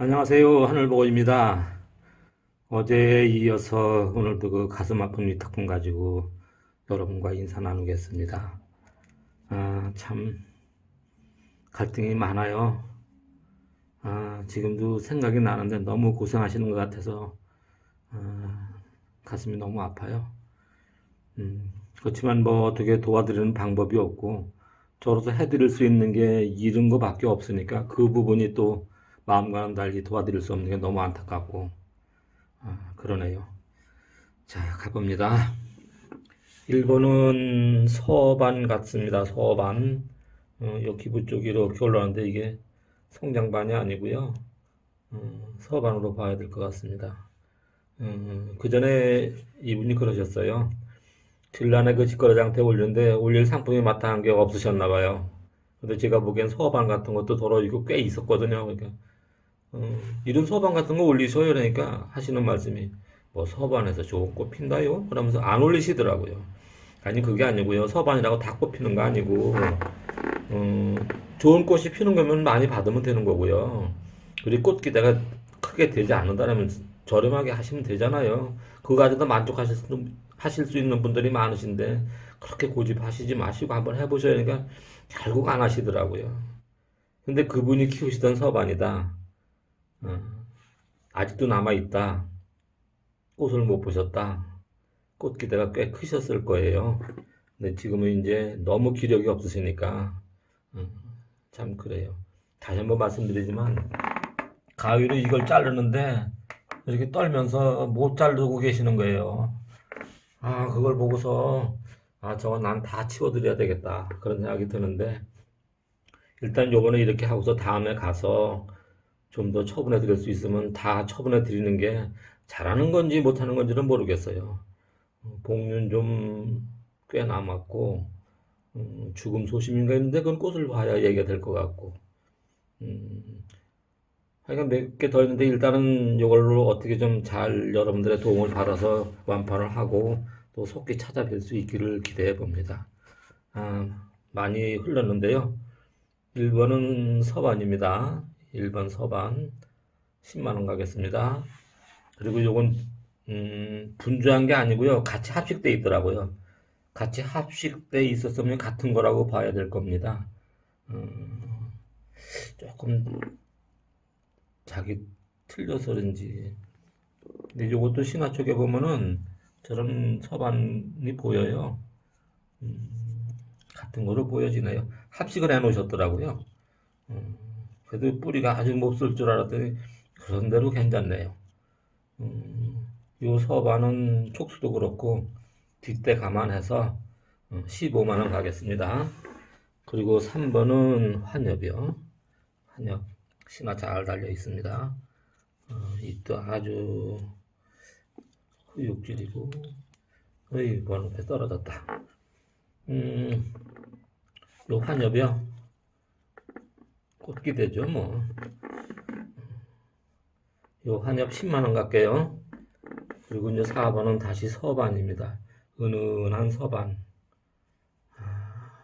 안녕하세요. 하늘보고입니다. 어제에 이어서 오늘도 그 가슴 아픈 위탁품 가지고 여러분과 인사 나누겠습니다. 아, 참, 갈등이 많아요. 아, 지금도 생각이 나는데 너무 고생하시는 것 같아서, 아, 가슴이 너무 아파요. 음, 그렇지만 뭐 어떻게 도와드리는 방법이 없고, 저로서 해드릴 수 있는 게 이런 거밖에 없으니까 그 부분이 또 마음과는 달리 도와드릴 수 없는 게 너무 안타깝고, 아, 그러네요. 자, 가봅니다. 1번은 서반 같습니다. 서반. 어, 요 기부 쪽이 이렇게 올라오는데 이게 성장반이 아니고요. 어, 서반으로 봐야 될 것 같습니다. 음, 그 전에 이분이 그러셨어요. 딜란에 그 직거래 장터에 올렸는데 올릴 상품이 마땅한 게 없으셨나 봐요. 근데 제가 보기엔 서반 같은 것도 돌아오고 꽤 있었거든요. 그러니까 어, 이런 서반 같은 거 올리셔요. 그러니까 하시는 말씀이 뭐 서반에서 좋은 꽃 핀다요? 그러면서 안 올리시더라고요. 아니 그게 아니고요. 서반이라고 다 꽃 피는 거 아니고 어, 좋은 꽃이 피는 거면 많이 받으면 되는 거고요. 그리고 꽃 기대가 크게 되지 않는다면 저렴하게 하시면 되잖아요. 그거 가지고 만족하실 수, 하실 수 있는 분들이 많으신데 그렇게 고집하시지 마시고 한번 해보셔야 하니까 결국 안 하시더라고요. 근데 그분이 키우시던 서반이다. 어, 아직도 남아있다. 꽃을 못 보셨다. 꽃 기대가 꽤 크셨을 거예요. 근데 지금은 이제 너무 기력이 없으시니까 음, 참 그래요. 다시 한번 말씀드리지만 가위로 이걸 자르는데 이렇게 떨면서 못 자르고 계시는 거예요. 아 그걸 보고서 아 저건 난 다 치워드려야 되겠다 그런 생각이 드는데 일단 요번에 이렇게 하고서 다음에 가서 좀 더 처분해 드릴 수 있으면 다 처분해 드리는 게 잘하는 건지 못하는 건지는 모르겠어요. 어, 복륜 좀 꽤 남았고 음, 죽음 소심인가 했는데 그건 꽃을 봐야 얘기가 될 것 같고 음, 하여간 몇 개 더 있는데 일단은 이걸로 어떻게 좀 잘 여러분들의 도움을 받아서 완판을 하고 또 속히 찾아뵐 수 있기를 기대해 봅니다. 아, 많이 흘렀는데요. 1번은 서반입니다. 1번 서반 10만원 가겠습니다. 그리고 요건 음, 분주한 게 아니고요. 같이 합식돼 있더라고요. 같이 합식돼 있었으면 같은 거라고 봐야 될 겁니다. 음, 조금 자기 틀려서 그런지. 근데 요것도 신화 쪽에 보면은 저런 서반이 보여요. 음, 같은 거로 보여지네요. 합식을 해 놓으셨더라고요. 음, 그래도 뿌리가 아주 몹쓸 줄 알았더니 그런 대로 괜찮네요. 음, 요 서반은 촉수도 그렇고 뒷대 감안해서 15만 원 가겠습니다. 그리고 3번은 환엽이요. 환엽 신화 잘 달려 있습니다. 어, 잎도 아주 흑육질이고 어이 번호에 떨어졌다. 음, 요 환엽이요. 꽃기대죠 뭐. 요 환엽 10만 원 갈게요. 그리고 이제 4번은 다시 서반입니다. 은은한 서반. 아,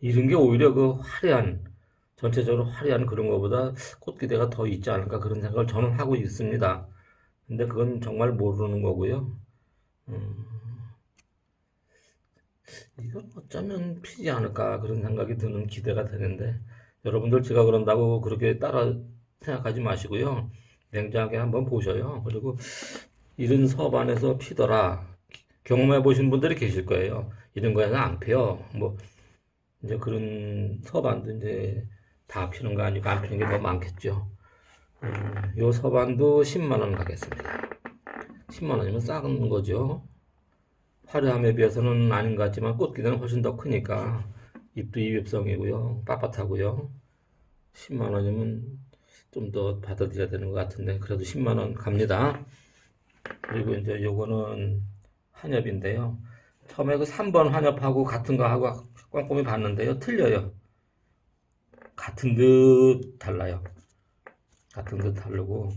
이런 게 오히려 그 화려한, 전체적으로 화려한 그런 것보다 꽃기대가 더 있지 않을까 그런 생각을 저는 하고 있습니다. 근데 그건 정말 모르는 거고요. 음, 이건 어쩌면 피지 않을까 그런 생각이 드는 기대가 되는데 여러분들 제가 그런다고 그렇게 따라 생각하지 마시고요. 냉정하게 한번 보셔요. 그리고 이런 서반에서 피더라. 경험해 보신 분들이 계실 거예요. 이런 거에는 안 피요. 뭐 이제 그런 서반도 이제 다 피는 거 아니고 안 피는 게 더 많겠죠. 음, 요 서반도 10만 원 가겠습니다. 10만 원이면 싼 거죠. 화려함에 비해서는 아닌 것 같지만 꽃기대는 훨씬 더 크니까 잎도 이엽성이고요. 빳빳하고요. 10만 원이면 좀 더 받아들여야 되는 것 같은데 그래도 10만 원 갑니다. 그리고 이제 요거는 한엽인데요. 처음에 그 3번 한엽하고 같은 거 하고 꼼꼼히 봤는데요. 틀려요. 같은 듯 달라요. 같은 듯 다르고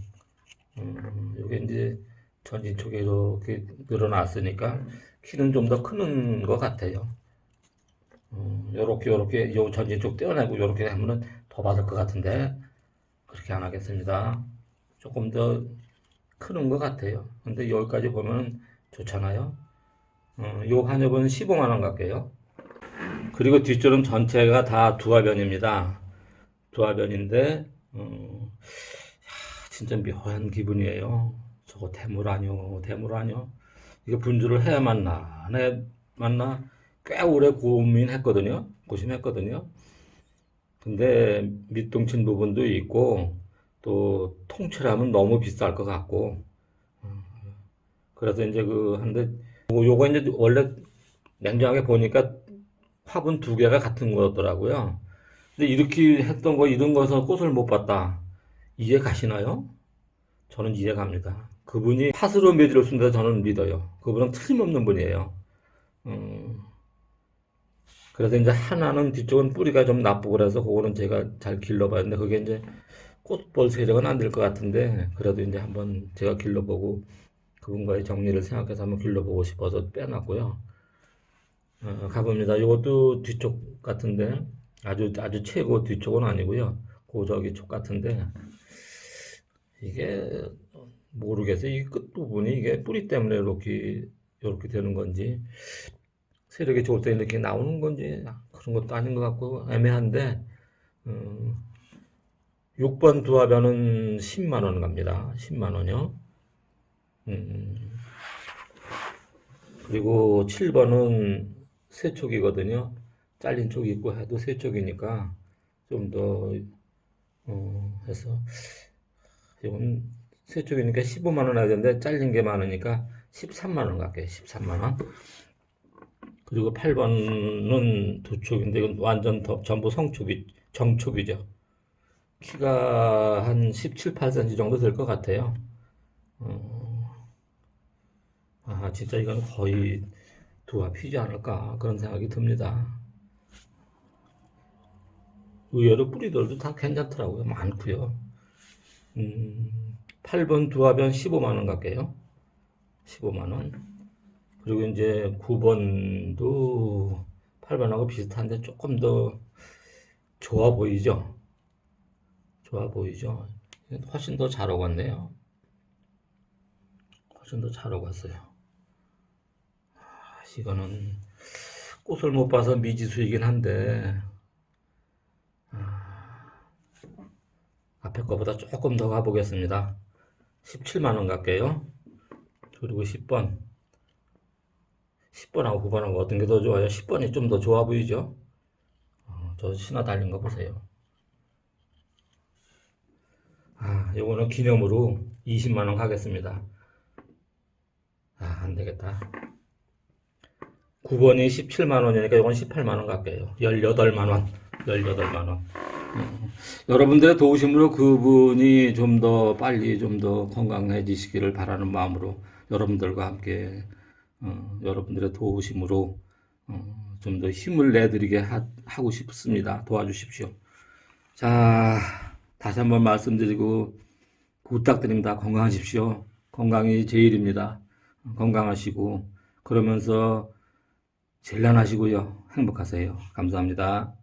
음, 요게 이제 전진 쪽에 이렇게 늘어났으니까 키는 좀 더 크는 것 같아요. 음, 요렇게 요렇게 요 전진 쪽 떼어내고 요렇게 하면은 더 받을 것 같은데 그렇게 안 하겠습니다. 조금 더 크는 것 같아요. 근데 여기까지 보면 좋잖아요. 어, 요 한엽은 15만 원 갈게요. 그리고 뒤쪽은 전체가 다 두화변입니다. 두화변인데 어, 야, 진짜 묘한 기분이에요. 저거 대물 아니요, 대물 아니요. 이게 분주를 해야 맞나, 안 해야 맞나 꽤 오래 고민했거든요. 고심했거든요. 근데 밑동친 부분도 있고 또 통째라면 너무 비쌀 것 같고 어, 그래서 이제 그 한데 뭐 요거 이제 원래 냉정하게 보니까 화분 두 개가 같은 거였더라고요. 근데 이렇게 했던 거 이런 거서 꽃을 못 봤다. 이해 가시나요? 저는 이해 갑니다. 그분이 팥으로 매질을 쓴다 저는 믿어요. 그분은 틀림없는 분이에요. 음, 그래서 이제 하나는 뒤쪽은 뿌리가 좀 나쁘고 그래서 그거는 제가 잘 길러봤는데 그게 이제 꽃볼 세력은 안 될 것 같은데 그래도 이제 한번 제가 길러보고 그분과의 정리를 생각해서 한번 길러보고 싶어서 빼놨고요. 어, 가봅니다. 이것도 뒤쪽 같은데 아주 아주 최고 뒤쪽은 아니고요. 그 저기 쪽 같은데 이게 모르겠어요. 이 끝 부분이 이게 뿌리 때문에 이렇게 이렇게 되는 건지 세력이 좋을 때 이렇게 나오는 건지 그런 것도 아닌 것 같고 애매한데 음, 6번 두화변은 10만 원 갑니다. 10만 원이요. 음, 그리고 7번은 세 쪽이거든요. 잘린 쪽이 있고 해도 세 쪽이니까 좀더 어, 해서 이건 세 쪽이니까 15만 원 되는데 잘린 게 많으니까 13만 원 갈게요. 13만 원. 그리고 8번은 두 촉인데 이건 완전 더, 전부 성촉이 정촉이죠. 키가 한 17, 8cm 정도 될 것 같아요. 어, 아, 진짜 이건 거의 두화 피지 않을까 그런 생각이 듭니다. 의외로 뿌리들도 다 괜찮더라고요. 많고요. 음, 8번 두화변 15만 원 갈게요. 15만 원. 그리고 이제 9번도 8번하고 비슷한데 조금 더 좋아 보이죠? 좋아 보이죠? 훨씬 더 잘 오갔네요. 훨씬 더 잘 오갔어요. 아, 이거는 꽃을 못 봐서 미지수이긴 한데 아, 앞에 거보다 조금 더 가보겠습니다. 17만 원 갈게요. 그리고 10번 10번하고 9번하고 어떤 게 더 좋아요? 10번이 좀 더 좋아 보이죠? 어, 저 신화 달린 거 보세요. 아, 요거는 기념으로 20만 원 가겠습니다. 아, 안 되겠다. 9번이 17만 원이니까 이건 18만 원 갈게요. 18만 원. 18만 원. 음, 여러분들의 도우심으로 그분이 좀 더 빨리 좀 더 건강해지시기를 바라는 마음으로 여러분들과 함께 어, 여러분들의 도우심으로 어, 좀 더 힘을 내드리게 하, 하고 싶습니다. 도와주십시오. 자, 다시 한번 말씀드리고 부탁드립니다. 건강하십시오. 건강이 제일입니다. 건강하시고 그러면서 젤란하시고요. 행복하세요. 감사합니다.